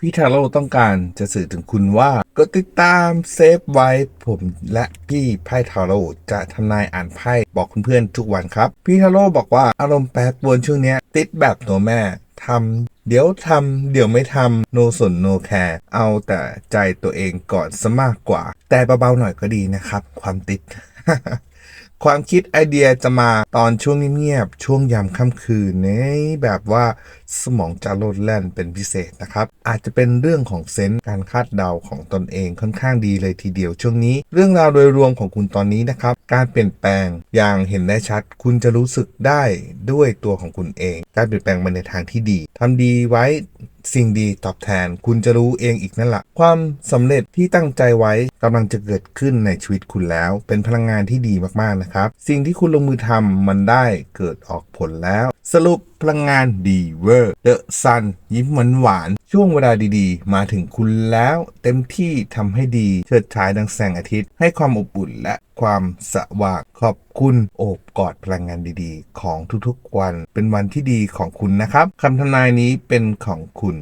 พี่ทาโร่ต้องการจะสื่อถึงคุณว่า ก็ติดตามเซฟไว้ผมและพี่ไพ่ทาโร่จะทำนายอ่านไพ่บอกเพื่อนๆทุกวันครับ พี่ทาโร่บอกว่าอารมณ์แปรปรวนช่วงนี้ติดแบบตัวแม่ทำเดี๋ยวทำเดี๋ยวไม่ทำโนสนโนแคร์เอาแต่ใจตัวเองก่อนซะมากกว่า แต่เบาๆหน่อยก็ดีนะครับ ความติด ความคิดไอเดียจะมาตอนช่วงเงียบๆช่วงยามค่ำคืนในแบบว่าสมองจะโลดแล่นเป็นพิเศษนะครับ อาจจะเป็นเรื่องของเซนส์การคาดเดาของตนเองค่อนข้างดีเลยทีเดียวช่วงนี้ เรื่องราวโดยรวมของคุณตอนนี้นะครับ การเปลี่ยนแปลงอย่างเห็นได้ชัด คุณจะรู้สึกได้ด้วยตัวของคุณเอง การเปลี่ยนแปลงมาในทางที่ดีทำดีไว้ สิ่งดีตอบแทน คุณจะรู้เองอีกนั่นแหละความสำเร็จที่ตั้งใจไว้กำลังจะเกิดขึ้นในชีวิตคุณแล้ว เป็นพลังงานที่ดีมากๆนะครับ สิ่งที่คุณลงมือทำมันได้เกิดออกผลแล้ว สรุปพลังงานดีเวอร์เดอะซันยิ้มหวานหวานช่วงเวลาดีๆ มาถึงคุณแล้ว เต็มที่ทำให้ดีเชิดฉายดังแสงอาทิตย์ ให้ความอบอุ่นและความสว่างขอบคุณโอบกอดพลังงานดีๆ ของทุกๆวัน เป็นวันที่ดีของคุณนะครับคำทำนายนี้เป็นของคุณ